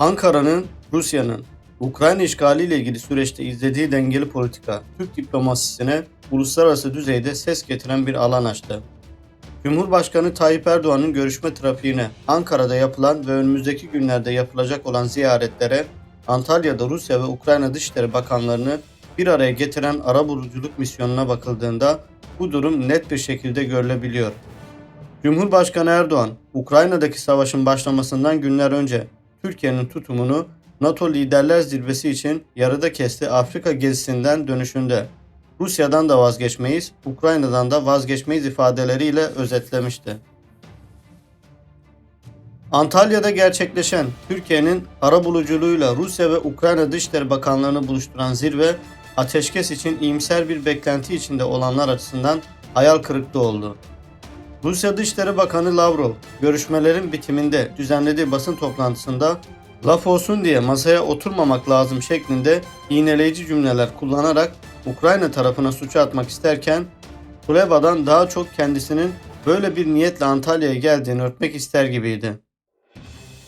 Ankara'nın Rusya'nın Ukrayna işgali ile ilgili süreçte izlediği dengeli politika Türk diplomasisine uluslararası düzeyde ses getiren bir alan açtı. Cumhurbaşkanı Tayyip Erdoğan'ın görüşme trafiğine Ankara'da yapılan ve önümüzdeki günlerde yapılacak olan ziyaretlere Antalya'da Rusya ve Ukrayna Dışişleri Bakanlarını bir araya getiren arabuluculuk misyonuna bakıldığında bu durum net bir şekilde görülebiliyor. Cumhurbaşkanı Erdoğan, Ukrayna'daki savaşın başlamasından günler önce Türkiye'nin tutumunu NATO Liderler Zirvesi için yarıda kesti Afrika gezisinden dönüşünde Rusya'dan da vazgeçmeyiz, Ukrayna'dan da vazgeçmeyiz ifadeleriyle özetlemişti. Antalya'da gerçekleşen Türkiye'nin arabuluculuğuyla Rusya ve Ukrayna Dışişleri Bakanlarını buluşturan zirve ateşkes için iyimser bir beklenti içinde olanlar açısından hayal kırıklığı oldu. Rusya Dışişleri Bakanı Lavrov, görüşmelerin bitiminde düzenlediği basın toplantısında laf olsun diye masaya oturmamak lazım şeklinde iğneleyici cümleler kullanarak Ukrayna tarafına suçu atmak isterken Kuleba'dan daha çok kendisinin böyle bir niyetle Antalya'ya geldiğini örtmek ister gibiydi.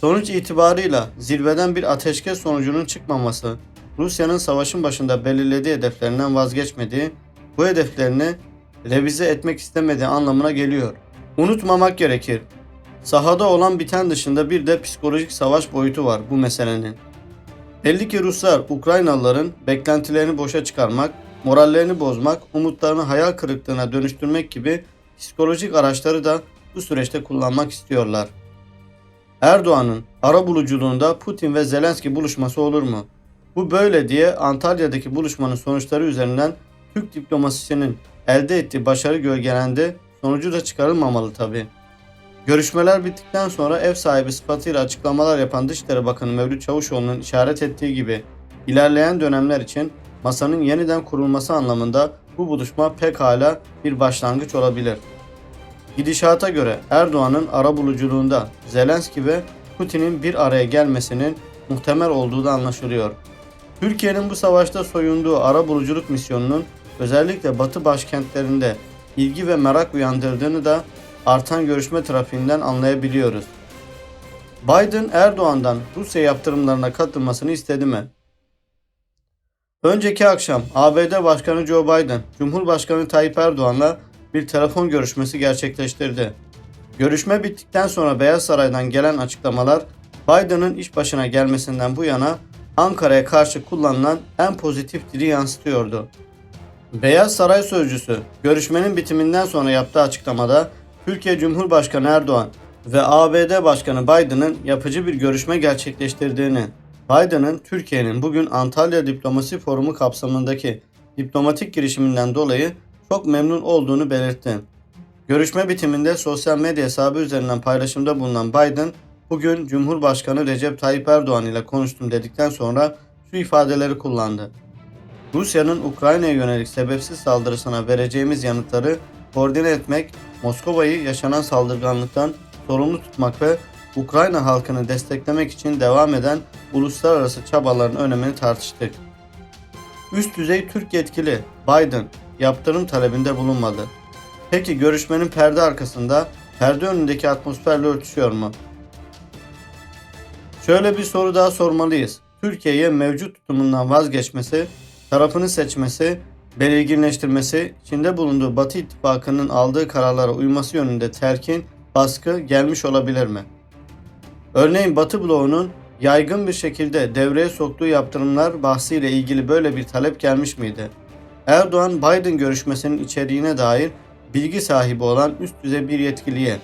Sonuç itibarıyla zirveden bir ateşkes sonucunun çıkmaması, Rusya'nın savaşın başında belirlediği hedeflerinden vazgeçmediği, bu hedeflerini revize etmek istemediği anlamına geliyor. Unutmamak gerekir. Sahada olan biten dışında bir de psikolojik savaş boyutu var bu meselenin. Belli ki Ruslar Ukraynalıların beklentilerini boşa çıkarmak, morallerini bozmak, umutlarını hayal kırıklığına dönüştürmek gibi psikolojik araçları da bu süreçte kullanmak istiyorlar. Erdoğan'ın ara buluculuğunda Putin ve Zelenski buluşması olur mu? Bu böyle diye Antalya'daki buluşmanın sonuçları üzerinden Türk diplomasisinin elde ettiği başarı gölgelendi, sonucu da çıkarılmamalı tabi. Görüşmeler bittikten sonra ev sahibi sıfatıyla açıklamalar yapan Dışişleri Bakanı Mevlüt Çavuşoğlu'nun işaret ettiği gibi ilerleyen dönemler için masanın yeniden kurulması anlamında bu buluşma pekala bir başlangıç olabilir. Gidişata göre Erdoğan'ın arabuluculuğunda Zelenski ve Putin'in bir araya gelmesinin muhtemel olduğu da anlaşılıyor. Türkiye'nin bu savaşta soyunduğu arabuluculuk misyonunun özellikle batı başkentlerinde ilgi ve merak uyandırdığını da artan görüşme trafiğinden anlayabiliyoruz. Biden Erdoğan'dan Rusya yaptırımlarına katılmasını istedi mi? Önceki akşam ABD Başkanı Joe Biden, Cumhurbaşkanı Tayyip Erdoğan'la bir telefon görüşmesi gerçekleştirdi. Görüşme bittikten sonra Beyaz Saray'dan gelen açıklamalar Biden'ın iş başına gelmesinden bu yana Ankara'ya karşı kullanılan en pozitif dili yansıtıyordu. Beyaz Saray sözcüsü görüşmenin bitiminden sonra yaptığı açıklamada Türkiye Cumhurbaşkanı Erdoğan ve ABD Başkanı Biden'ın yapıcı bir görüşme gerçekleştirdiğini, Biden'ın Türkiye'nin bugün Antalya Diplomasi Forumu kapsamındaki diplomatik girişiminden dolayı çok memnun olduğunu belirtti. Görüşme bitiminde sosyal medya hesabı üzerinden paylaşımda bulunan Biden, bugün Cumhurbaşkanı Recep Tayyip Erdoğan ile konuştum dedikten sonra şu ifadeleri kullandı. Rusya'nın Ukrayna'ya yönelik sebepsiz saldırısına vereceğimiz yanıtları koordine etmek, Moskova'yı yaşanan saldırganlıktan sorumlu tutmak ve Ukrayna halkını desteklemek için devam eden uluslararası çabaların önemini tartıştık. Üst düzey Türk yetkili Biden yaptırım talebinde bulunmadı. Peki görüşmenin perde arkasında, perde önündeki atmosferle örtüşüyor mu? Şöyle bir soru daha sormalıyız. Türkiye'ye mevcut tutumundan vazgeçmesi, tarafını seçmesi, belirginleştirmesi, içinde bulunduğu Batı ittifakının aldığı kararlara uyması yönünde terkin, baskı gelmiş olabilir mi? Örneğin Batı bloğunun yaygın bir şekilde devreye soktuğu yaptırımlar bahsiyle ilgili böyle bir talep gelmiş miydi? Erdoğan Biden görüşmesinin içeriğine dair bilgi sahibi olan üst düzey bir yetkiliye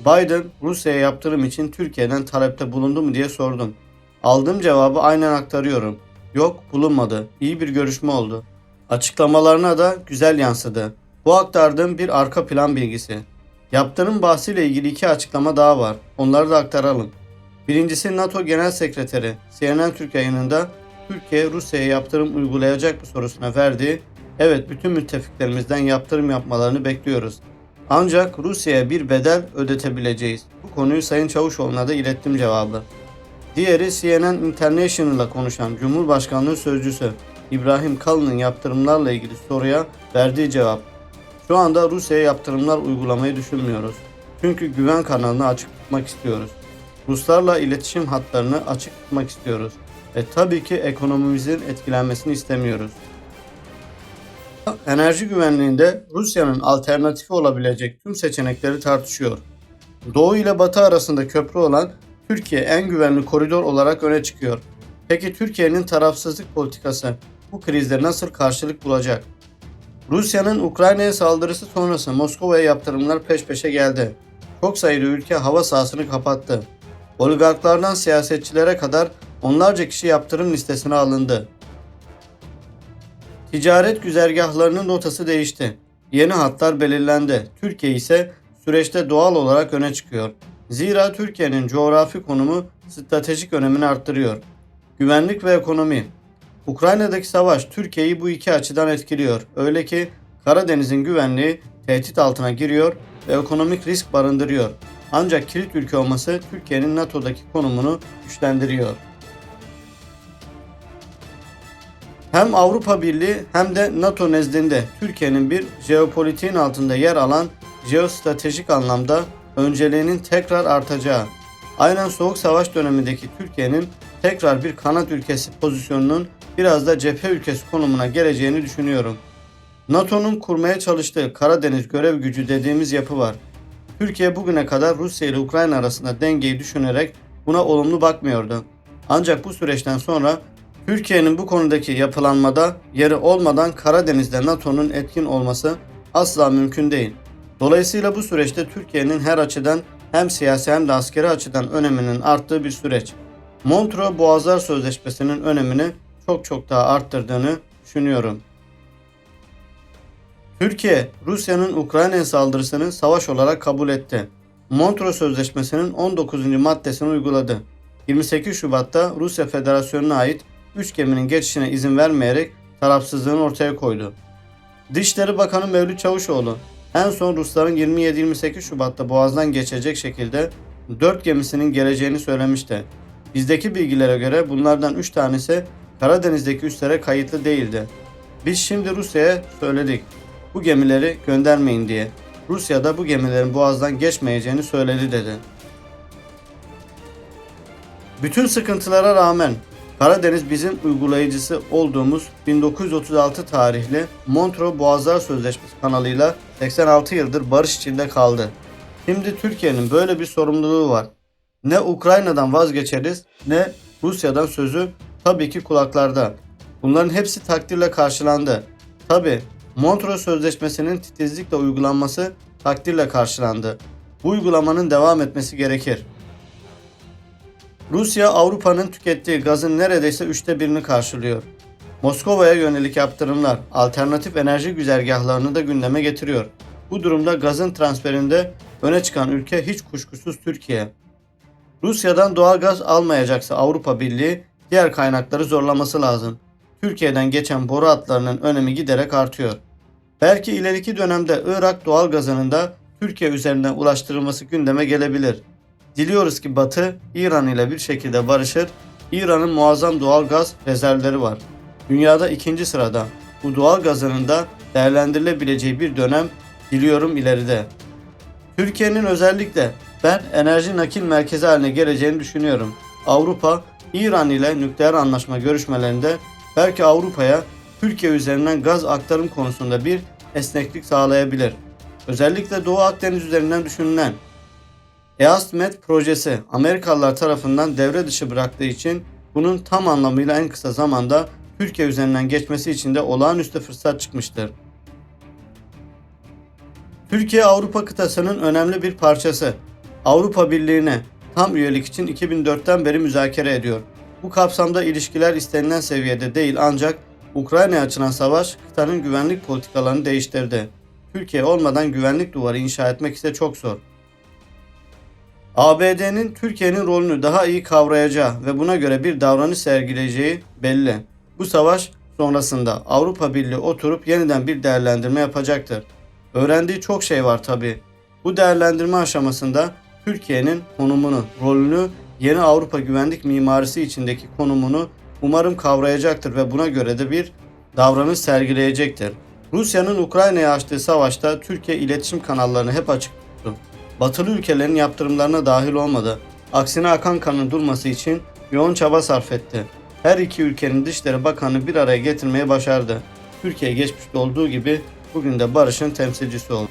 Biden Rusya'ya yaptırım için Türkiye'den talepte bulundu mu diye sordum. Aldığım cevabı aynen aktarıyorum. Yok bulunmadı. İyi bir görüşme oldu. Açıklamalarına da güzel yansıdı. Bu aktardığım bir arka plan bilgisi. Yaptırım bahsiyle ilgili iki açıklama daha var. Onları da aktaralım. Birincisi NATO Genel Sekreteri CNN Türk yayınında Türkiye Rusya'ya yaptırım uygulayacak mı sorusuna verdiği evet bütün müttefiklerimizden yaptırım yapmalarını bekliyoruz. Ancak Rusya'ya bir bedel ödetebileceğiz. Bu konuyu Sayın Çavuşoğlu'na da ilettim cevabı. Diğeri CNN International'la konuşan Cumhurbaşkanlığı Sözcüsü İbrahim Kalın'ın yaptırımlarla ilgili soruya verdiği cevap. Şu anda Rusya'ya yaptırımlar uygulamayı düşünmüyoruz. Çünkü güven kanalını açık tutmak istiyoruz. Ruslarla iletişim hatlarını açık tutmak istiyoruz ve tabii ki ekonomimizin etkilenmesini istemiyoruz. Enerji güvenliğinde Rusya'nın alternatifi olabilecek tüm seçenekleri tartışıyor. Doğu ile Batı arasında köprü olan Türkiye en güvenli koridor olarak öne çıkıyor. Peki Türkiye'nin tarafsızlık politikası bu krizde nasıl karşılık bulacak? Rusya'nın Ukrayna'ya saldırısı sonrası Moskova'ya yaptırımlar peş peşe geldi. Çok sayıda ülke hava sahasını kapattı. Oligarklardan siyasetçilere kadar onlarca kişi yaptırım listesine alındı. Ticaret güzergahlarının rotası değişti. Yeni hatlar belirlendi. Türkiye ise süreçte doğal olarak öne çıkıyor. Zira Türkiye'nin coğrafi konumu stratejik önemini arttırıyor. Güvenlik ve ekonomi. Ukrayna'daki savaş Türkiye'yi bu iki açıdan etkiliyor. Öyle ki Karadeniz'in güvenliği tehdit altına giriyor ve ekonomik risk barındırıyor. Ancak kilit ülke olması Türkiye'nin NATO'daki konumunu güçlendiriyor. Hem Avrupa Birliği hem de NATO nezdinde Türkiye'nin bir jeopolitiğin altında yer alan jeostratejik anlamda önceliğinin tekrar artacağı, aynen Soğuk Savaş dönemindeki Türkiye'nin tekrar bir kanat ülkesi pozisyonunun biraz da cephe ülkesi konumuna geleceğini düşünüyorum. NATO'nun kurmaya çalıştığı Karadeniz görev gücü dediğimiz yapı var. Türkiye bugüne kadar Rusya ile Ukrayna arasında dengeyi düşünerek buna olumlu bakmıyordu. Ancak bu süreçten sonra Türkiye'nin bu konudaki yapılanmada yeri olmadan Karadeniz'de NATO'nun etkin olması asla mümkün değil. Dolayısıyla bu süreçte Türkiye'nin her açıdan hem siyasi hem de askeri açıdan öneminin arttığı bir süreç. Montreux Boğazlar Sözleşmesi'nin önemini çok çok daha arttırdığını düşünüyorum. Türkiye, Rusya'nın Ukrayna saldırısını savaş olarak kabul etti. Montreux Sözleşmesi'nin 19. maddesini uyguladı. 28 Şubat'ta Rusya Federasyonu'na ait 3 geminin geçişine izin vermeyerek tarafsızlığını ortaya koydu. Dışişleri Bakanı Mevlüt Çavuşoğlu en son Rusların 27-28 Şubat'ta Boğaz'dan geçecek şekilde 4 gemisinin geleceğini söylemişti. Bizdeki bilgilere göre bunlardan 3 tanesi Karadeniz'deki üslere kayıtlı değildi. Biz şimdi Rusya'ya söyledik bu gemileri göndermeyin diye. Rusya da bu gemilerin boğazdan geçmeyeceğini söyledi dedi. Bütün sıkıntılara rağmen Karadeniz bizim uygulayıcısı olduğumuz 1936 tarihli Montreux Boğazlar Sözleşmesi kanalıyla 86 yıldır barış içinde kaldı. Şimdi Türkiye'nin böyle bir sorumluluğu var. Ne Ukrayna'dan vazgeçeriz ne Rusya'dan sözü tabii ki kulaklarda. Bunların hepsi takdirle karşılandı. Tabii Montreux Sözleşmesi'nin titizlikle uygulanması takdirle karşılandı. Bu uygulamanın devam etmesi gerekir. Rusya Avrupa'nın tükettiği gazın neredeyse üçte birini karşılıyor. Moskova'ya yönelik yaptırımlar alternatif enerji güzergahlarını da gündeme getiriyor. Bu durumda gazın transferinde öne çıkan ülke hiç kuşkusuz Türkiye. Rusya'dan doğal gaz almayacaksa Avrupa Birliği diğer kaynakları zorlaması lazım. Türkiye'den geçen boru hatlarının önemi giderek artıyor. Belki ileriki dönemde Irak doğal gazının da Türkiye üzerinden ulaştırılması gündeme gelebilir. Diliyoruz ki Batı İran ile bir şekilde barışır. İran'ın muazzam doğal gaz rezervleri var. Dünyada ikinci sırada. Bu doğal gazının da değerlendirilebileceği bir dönem diliyorum ileride. Türkiye'nin özellikle ben enerji nakil merkezi haline geleceğini düşünüyorum. Avrupa, İran ile nükleer anlaşma görüşmelerinde belki Avrupa'ya Türkiye üzerinden gaz aktarım konusunda bir esneklik sağlayabilir. Özellikle Doğu Akdeniz üzerinden düşünülen EASTMED projesi Amerikalılar tarafından devre dışı bıraktığı için bunun tam anlamıyla en kısa zamanda Türkiye üzerinden geçmesi için de olağanüstü fırsat çıkmıştır. Türkiye Avrupa kıtasının önemli bir parçası. Avrupa Birliği'ne tam üyelik için 2004'ten beri müzakere ediyor. Bu kapsamda ilişkiler istenilen seviyede değil ancak Ukrayna'ya açılan savaş kıtanın güvenlik politikalarını değiştirdi. Türkiye olmadan güvenlik duvarı inşa etmek ise çok zor. ABD'nin Türkiye'nin rolünü daha iyi kavrayacağı ve buna göre bir davranış sergileyeceği belli. Bu savaş sonrasında Avrupa Birliği oturup yeniden bir değerlendirme yapacaktır. Öğrendiği çok şey var tabi. Bu değerlendirme aşamasında Türkiye'nin konumunu, rolünü, yeni Avrupa güvenlik mimarisi içindeki konumunu umarım kavrayacaktır ve buna göre de bir davranış sergileyecektir. Rusya'nın Ukrayna'ya açtığı savaşta Türkiye iletişim kanallarını hep açık. Batılı ülkelerin yaptırımlarına dahil olmadı. aksine akan kanın durması için yoğun çaba sarf etti. Her iki ülkenin Dışişleri Bakanı bir araya getirmeyi başardı. Türkiye geçmişte olduğu gibi bugün de barışın temsilcisi oldu.